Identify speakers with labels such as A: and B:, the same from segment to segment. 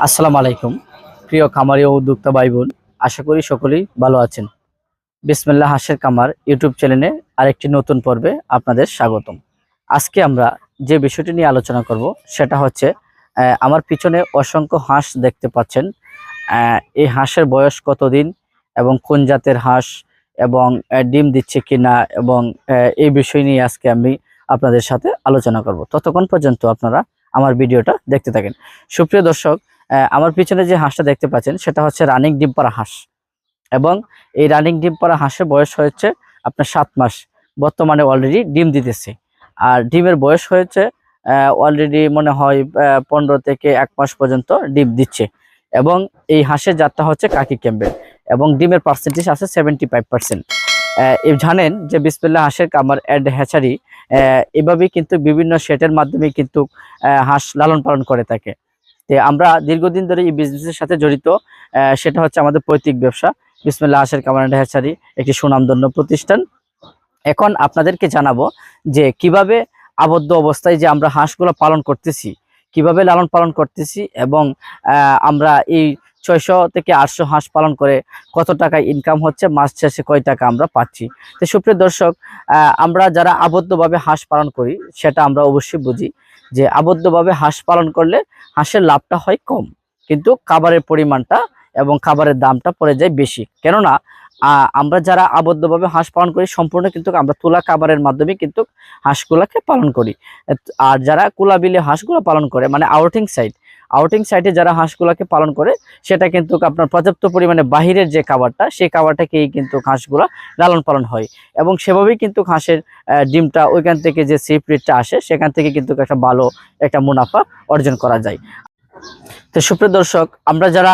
A: আসসালামু আলাইকুম। প্রিয় খামারি ও উদ্যোক্তা ভাই বোন আশা করি সকলেই ভালো আছেন। বিসমিল্লা হাসের কামার ইউটিউব চ্যানেলে আরেকটি নতুন পর্বে আপনাদের স্বাগতম। আজকে আমরা যে বিষয়টি নিয়ে আলোচনা করব, সেটা হচ্ছে আমার পিছনে অসংখ্য হাঁস দেখতে পাচ্ছেন। এই হাঁসের বয়স কতদিন এবং কোন জাতের হাঁস এবং ডিম দিচ্ছে কিনা এবং এই বিষয় নিয়ে আজকে আমি আপনাদের সাথে আলোচনা করব। ততক্ষণ পর্যন্ত আপনারা আমার ভিডিওটা দেখতে থাকেন। সুপ্রিয় দর্শক আমার পিছনে যে হাঁসটা দেখতে পাচ্ছেন, সেটা হচ্ছে রানিং ডিম পাড়া হাঁস। এবং এই রানিং ডিম পাড়া হাঁসের বয়স হয়েছে আপনার সাত মাস। বর্তমানে অলরেডি ডিম দিতেছে। আর ডিমের বয়স হয়েছে অলরেডি মনে হয় পনেরো থেকে এক মাস পর্যন্ত ডিম দিচ্ছে। এবং এই হাঁসের জাতটা হচ্ছে কাকি ক্যাম্বেল। এবং ডিমের পার্সেন্টেজ আছে সেভেন্টি ফাইভ পার্সেন্ট জানেন যে বিসমিল্লা হাঁসের কামার অ্যাড হ্যাচারি এভাবেই কিন্তু বিভিন্ন সেটের মাধ্যমে কিন্তু হাঁস লালন পালন করে থাকে। আমরা দীর্ঘদিন ধরে এই বিজনেসের সাথে জড়িত সেটা হচ্ছে আমাদের পৈতৃক ব্যবসা। বিসমুল্লা আশের কামার হ্যাচারি একটি সুনামধন্য প্রতিষ্ঠান। এখন আপনাদেরকে জানাব যে কীভাবে আবদ্ধ অবস্থায় যে আমরা হাঁসগুলো পালন করতেছি, কীভাবে লালন পালন করতেছি এবং আমরা এই ছয়শো থেকে আটশো হাঁস পালন করে কত টাকা ইনকাম হচ্ছে, মাস শেষে কয় টাকা আমরা পাচ্ছি। তো সুপ্রিয় দর্শক আমরা যারা আবদ্ধভাবে হাঁস পালন করি, সেটা আমরা অবশ্যই বুঝি যে আবদ্ধভাবে হাঁস পালন করলে হাঁসের লাভটা হয় কম, কিন্তু খাবারের পরিমাণটা এবং খাবারের দামটা পড়ে যায় বেশি। কেননা আমরা যারা আবদ্ধভাবে হাঁস পালন করি, সম্পূর্ণ কিন্তু আমরা তুলা খাবারের মাধ্যমে কিন্তু হাঁসগুলাকে পালন করি। আর যারা কুলা বিলে হাঁসগুলো পালন করে মানে আউটিং সাইড আউটিং সাইডে যারা হাঁসগুলাকে পালন করে, সেটা কিন্তু আপনার পর্যাপ্ত পরিমাণে বাহিরের যে খাবারটা, সেই খাবারটাকেই কিন্তু হাঁসগুলা লালন পালন হয়। এবং সেভাবেই কিন্তু হাঁসের ডিমটা ওইখান থেকে যে সিপ রেটটা আসে, সেখান থেকে কিন্তু একটা ভালো একটা মুনাফা অর্জন করা যায়। তো সুপ্রিয় দর্শক, আমরা যারা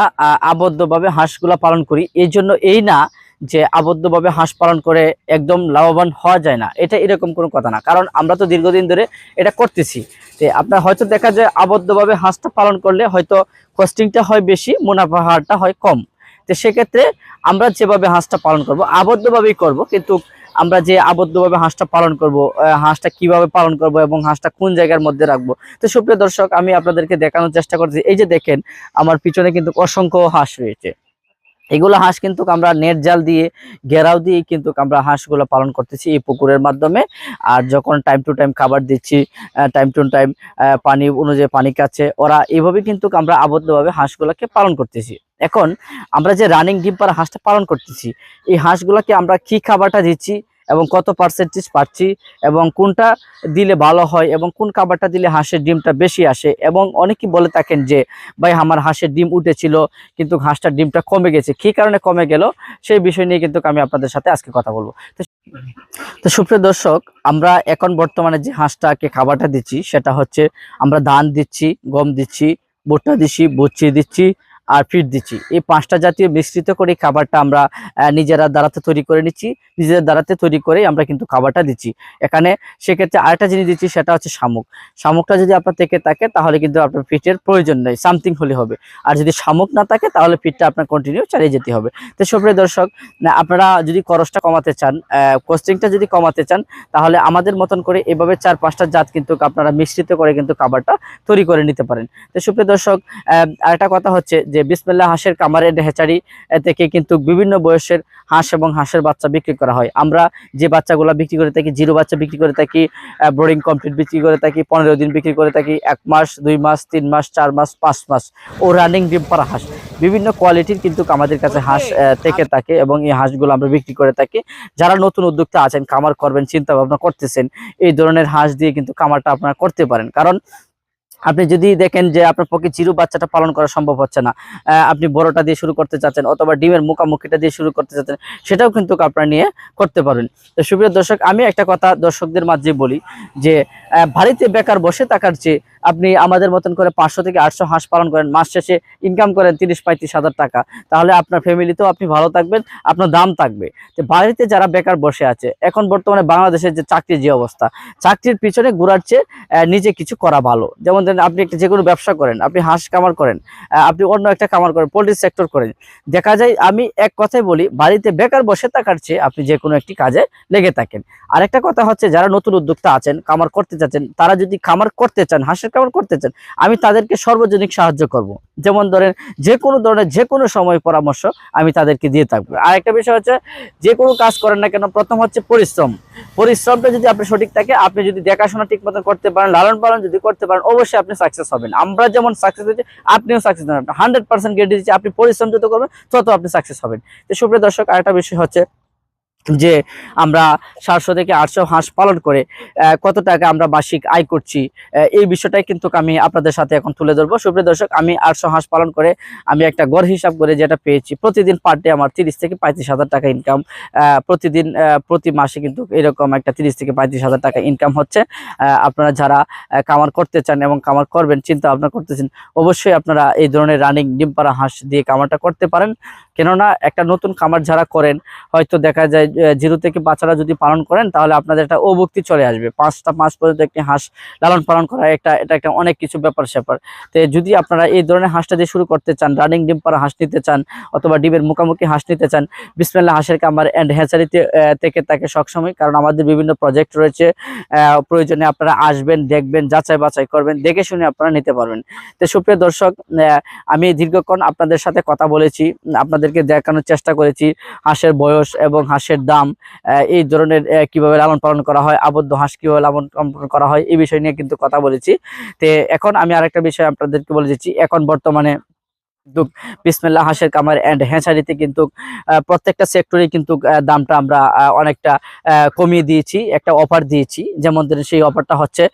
A: আবদ্ধভাবে হাঁসগুলা পালন করি এই জন্য এই না যে আবদ্ধভাবে হাঁস পালন করে একদম লাভবান হওয়া যায় না। এটা এরকম কোনো কথা না। কারণ আমরা তো দীর্ঘদিন ধরে এটা করতেছি। তো আপনার হয়তো দেখা যায় আবদ্ধভাবে হাঁসটা পালন করলে হয়তো কস্টিংটা হয় বেশি, মুনাফা হারটা হয় কম। তো সেক্ষেত্রে আমরা যেভাবে হাঁসটা পালন করব, আবদ্ধভাবেই করব। কিন্তু আমরা যে আবদ্ধভাবে হাঁসটা পালন করব হাঁসটা কীভাবে পালন করব এবং হাঁসটা কোন জায়গার মধ্যে রাখব, তো সুপ্রিয় দর্শক, আমি আপনাদেরকে দেখানোর চেষ্টা করছি এই যে দেখেন, আমার পিছনে কিন্তু অসংখ্য হাঁস রয়েছে। এগুলো হাঁস কিন্তু আমরা নেট জাল দিয়ে, ঘেরাও দিয়ে কিন্তু আমরা হাঁসগুলো পালন করতেছি এই পুকুরের মাধ্যমে। আর যখন টাইম টু টাইম খাবার দিচ্ছি টাইম টু টাইম পানি অনুযায়ী পানি কাছে ওরা এইভাবে কিন্তু আমরা আবদ্ধভাবে হাঁসগুলোকে পালন করতেছি। এখন আমরা যে রানিং ডিম্পার হাঁসটা পালন করতেছি, এই হাঁসগুলোকে আমরা কি খাবারটা দিচ্ছি এবং কত পার্সেন্টেজ পাচ্ছি এবং কোনটা দিলে ভালো হয় এবং কোন খাবারটা দিলে হাঁসের ডিমটা বেশি আসে এবং অনেকেই বলে থাকেন যে, ভাই, আমার হাঁসের ডিম উঠেছিল, কিন্তু হাঁসটার ডিমটা কমে গেছে। কী কারণে কমে গেল? সেই বিষয় নিয়ে কিন্তু আমি আপনাদের সাথে আজকে কথা বলব। তো সুপ্রিয় দর্শক, আমরা এখন বর্তমানে যে হাঁসটাকে খাবারটা দিচ্ছি, সেটা হচ্ছে আমরা ধান দিচ্ছি, গম দিচ্ছি, ভুট্টা দিচ্ছি বুচ্ছি দিচ্ছি আর ফিট দিচ্ছি। এই পাঁচটা জাতীয় মিশ্রিত করে খাবারটা আমরা নিজেরা দ্বারাতে তৈরি করে নিচ্ছি। নিজেদের দ্বারাতে তৈরি করে আমরা কিন্তু খাবারটা দিচ্ছি। এখানে সেক্ষেত্রে আরেকটা জিনিস দিচ্ছি, সেটা হচ্ছে শামুক। শামুকটা যদি আপনার থেকে থাকে, তাহলে কিন্তু আপনার ফিটের প্রয়োজন নেই। সামথিং হলে হবে। আর যদি শামুক না থাকে, তাহলে ফিটটা আপনার কন্টিনিউ চালিয়ে যেতে হবে। তো সুপ্রিয় দর্শক আপনারা যদি খরচটা কমাতে চান কস্টিংটা যদি কমাতে চান, তাহলে আমাদের মতন করে এভাবে চার পাঁচটা জাত কিন্তু আপনারা মিশ্রিত করে কিন্তু খাবারটা তৈরি করে নিতে পারেন। তো সুপ্রিয় দর্শক আরেকটা কথা হচ্ছে যে বিসমিল্লা হাঁসের কামারের হেচারি আহ, থেকে কিন্তু বিভিন্ন বয়সের হাঁস এবং হাঁসের বাচ্চা বিক্রি করা হয়। আমরা যে বাচ্চাগুলো বিক্রি করে থাকি জিরো বাচ্চা বিক্রি করে থাকি বোর্ডিং কমপ্লিট বিক্রি করে থাকি পনেরো দিন বিক্রি করে থাকি এক মাস দুই মাস তিন মাস চার মাস পাঁচ মাস। ও রানিং ডিম পাড়া হাঁস। বিভিন্ন কোয়ালিটির কিন্তু আমাদের কাছে হাঁস থেকে থাকে এবং এই হাঁসগুলো আমরা বিক্রি করে থাকি। যারা নতুন উদ্যোক্তা আছেন খামার করবেন চিন্তা ভাবনা করতেছেন এই ধরনের হাঁস দিয়ে কিন্তু খামারটা আপনারা করতে পারেন। কারণ আপনি যদি দেখেন যে আপনার পক্ষে জিরো বাচ্চাটা পালন করা সম্ভব হচ্ছে না আপনি বড়টা দিয়ে শুরু করতে চাচ্ছেন অথবা ডিমের মুখামুখিটা দিয়ে শুরু করতে চাচ্ছেন, সেটাও কিন্তু আপনারা নিয়ে করতে পারেন। তো সুপ্রিয় দর্শক, আমি একটা কথা দর্শকদের মাঝে বলি যে বাড়িতে বেকার বসে থাকার চেয়ে আপনি আমাদের মতন করে পাঁচশো থেকে আটশো হাঁস পালন করেন, মাস শেষে ইনকাম করেন তিরিশ, পঁয়ত্রিশ হাজার টাকা, তাহলে আপনার ফ্যামিলিতেও আপনি ভালো থাকবেন, আপনার দাম থাকবে। তো বাড়িতে যারা বেকার বসে আছে, এখন বর্তমানে বাংলাদেশের যে চাকরির যে অবস্থা, চাকরির পিছনে ঘোরার চেয়ে নিজে কিছু করা ভালো। যেমন ধরেন আপনি একটা যে কোনো ব্যবসা করেন, আপনি হাঁস কামার করেন আপনি অন্য একটা কামার করেন পোলট্রি সেক্টর করেন, দেখা যায় আমি এক কথাই বলি, বাড়িতে বেকার বসে থাকার চেয়ে আপনি যে কোনো একটি কাজে লেগে থাকেন। আরেকটা কথা হচ্ছে, যারা নতুন উদ্যোক্তা আছেন কামার করতে চাচ্ছেন, তারা যদি খামার করতে চান, হাঁসের হাঁসের খামার করতে চান, আমি তাদেরকে সর্বজনিক সাহায্য করব। যেমন ধরেন, যে কোনো ধরনের, যে কোনো সময় পরামর্শ আমি তাদেরকে দিয়ে থাকব। আর একটা বিষয় হচ্ছে, যে কোনো কাজ করেন না কেন, প্রথম হচ্ছে পরিশ্রম। পরিশ্রমটা যদি আপনি সঠিক থাকে, আপনি যদি দেখাশোনা ঠিক মতন করতে পারেন, লালন পালন যদি করতে পারেন, অবশ্যই আপনি সাকসেস হবেন। আমরা যেমন সাকসেস হয়েছি, আপনিও সাকসেস হবেন। হান্ড্রেড পার্সেন্ট গ্যারেন্টি দিচ্ছি, আপনি পরিশ্রম যত করবেন, তত আপনি সাকসেস হবেন। সুপ্রিয় দর্শক, আরেকটা বিষয় হচ্ছে যে আমরা সাতশো থেকে আটশো হাঁস পালন করে কত টাকা আমরা বার্ষিক আয় করছি এই বিষয়টাই কিন্তু আমি আপনাদের সাথে এখন তুলে ধরবো। সুপ্রিয় দর্শক, আমি আটশো হাঁস পালন করে আমি একটা গড় হিসাব করে যেটা পেয়েছি, প্রতিদিন পার ডে আমার তিরিশ থেকে পঁয়ত্রিশ হাজার টাকা ইনকাম প্রতিদিন প্রতি মাসে কিন্তু এরকম একটা তিরিশ থেকে পঁয়ত্রিশ হাজার টাকা ইনকাম হচ্ছে। আপনারা যারা কামার করতে চান এবং কামার করবেন, চিন্তা ভাবনা করতেছেন, অবশ্যই আপনারা এই ধরনের রানিং ডিম পাড়া হাঁস দিয়ে কামারটা করতে পারেন। কেননা একটা নতুন কামার যারা করেন, হয়তো দেখা যায় জিরো থেকে বাচ্চারা যদি পালন করেন, তাহলে আপনাদের একটা অভুক্তি চলে আসবে। পাঁচটা মাস পর্যন্ত একটি হাঁস লালন পালন করা একটা, এটা একটা অনেক কিছু ব্যাপার স্যাপার। তো যদি আপনারা এই ধরনের হাঁসটা দিয়ে শুরু করতে চান, রানিং ডিম পাড়া হাঁস নিতে চান, অথবা ডিমের মুখামুখি হাঁস নিতে চান বিসমিল্লা হাঁসের কামার অ্যান্ড হ্যাচারিতে থেকে তাকে সবসময়, কারণ আমাদের বিভিন্ন প্রজেক্ট রয়েছে প্রয়োজনে আপনারা আসবেন, দেখবেন, যাচাই বাছাই করবেন, দেখে শুনে আপনারা নিতে পারবেন। তো সুপ্রিয় দর্শক আমি দীর্ঘক্ষণ আপনাদের সাথে কথা বলেছি, আপনাদেরকে দেখানোর চেষ্টা করেছি, হাঁসের বয়স এবং হাঁসের দাম আহ, এই ধরনের কীভাবে লালন পালন করা হয় আবদ্ধ হাঁস কীভাবে লালন পালন করা হয় এই বিষয় নিয়ে কিন্তু কথা বলেছি। তে এখন আমি আরেকটা বিষয় আপনাদেরকে বলে দিচ্ছি। এখন বর্তমানে কিন্তু বিসমিল্লাহ হাঁসের কামার অ্যান্ড হ্যাঁচারিতে কিন্তু প্রত্যেকটা সেক্টরে কিন্তু দামটা আমরা অনেকটা কমিয়ে দিয়েছি, একটা অফার দিয়েছি। যেমন সেই অফারটা হচ্ছে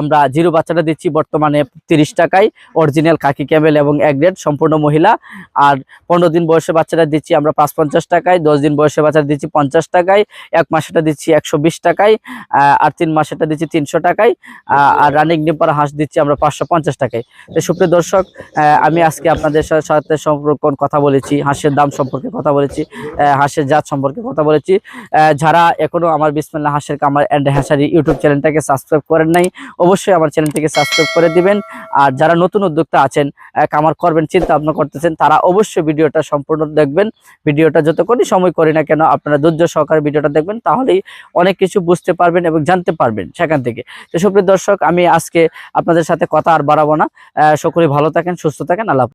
A: আমরা জিরো বাচ্চাটা দিচ্ছি, বর্তমানে তিরিশ টাকায় অরিজিনাল কাকি ক্যামেল এবং এক গ্রেড সম্পূর্ণ মহিলা। আর পনেরো দিন বয়সে বাচ্চাটা দিচ্ছি, আমরা পাঁচ পঞ্চাশ টাকায়, দশ দিন বয়সে বাচ্চাটা দিচ্ছি পঞ্চাশ টাকায়, এক মাসেটা দিচ্ছি একশো বিশ টাকায় আর তিন মাসেটা দিচ্ছি তিনশো টাকায় আর রানিং ডিম্পার হাঁস দিচ্ছি আমরা পাঁচশো পঞ্চাশ টাকায়। তো সুপ্রিয় দর্শক আমি আজকে আপনাদের সাথে সম্পর্ক কথা বলেছি হাঁসের দাম সম্পর্কে কথা বলেছি হাঁসের জাত সম্পর্কে কথা বলেছি। যারা এখনও আমার বিসমিল্লাহ হাঁসের কামার অ্যান্ড হ্যাঁসারি ইউটিউব চ্যানেলটাকে সাবস্ক্রাইব করেন নাই অবশ্যই আমার চ্যানেলটিকে সাবস্ক্রাইব করে দিবেন। আর যারা নতুন উদ্যোক্তা আছেন কামার করবেন চিন্তা ভাবনা করতেছেন তারা অবশ্যই ভিডিওটা সম্পূর্ণ দেখবেন। ভিডিওটা যতক্ষণই সময় করি না কেন আপনারা ধৈর্য সহকারে ভিডিওটা দেখবেন তাহলেই অনেক কিছু বুঝতে পারবেন এবং জানতে পারবেন সেখান থেকে। তো সুপ্রিয় দর্শক আমি আজকে আপনাদের সাথে কথা আর বাড়াবো না। আহ, সকলেই ভালো থাকেন সুস্থ থাকেন আল্লাহ।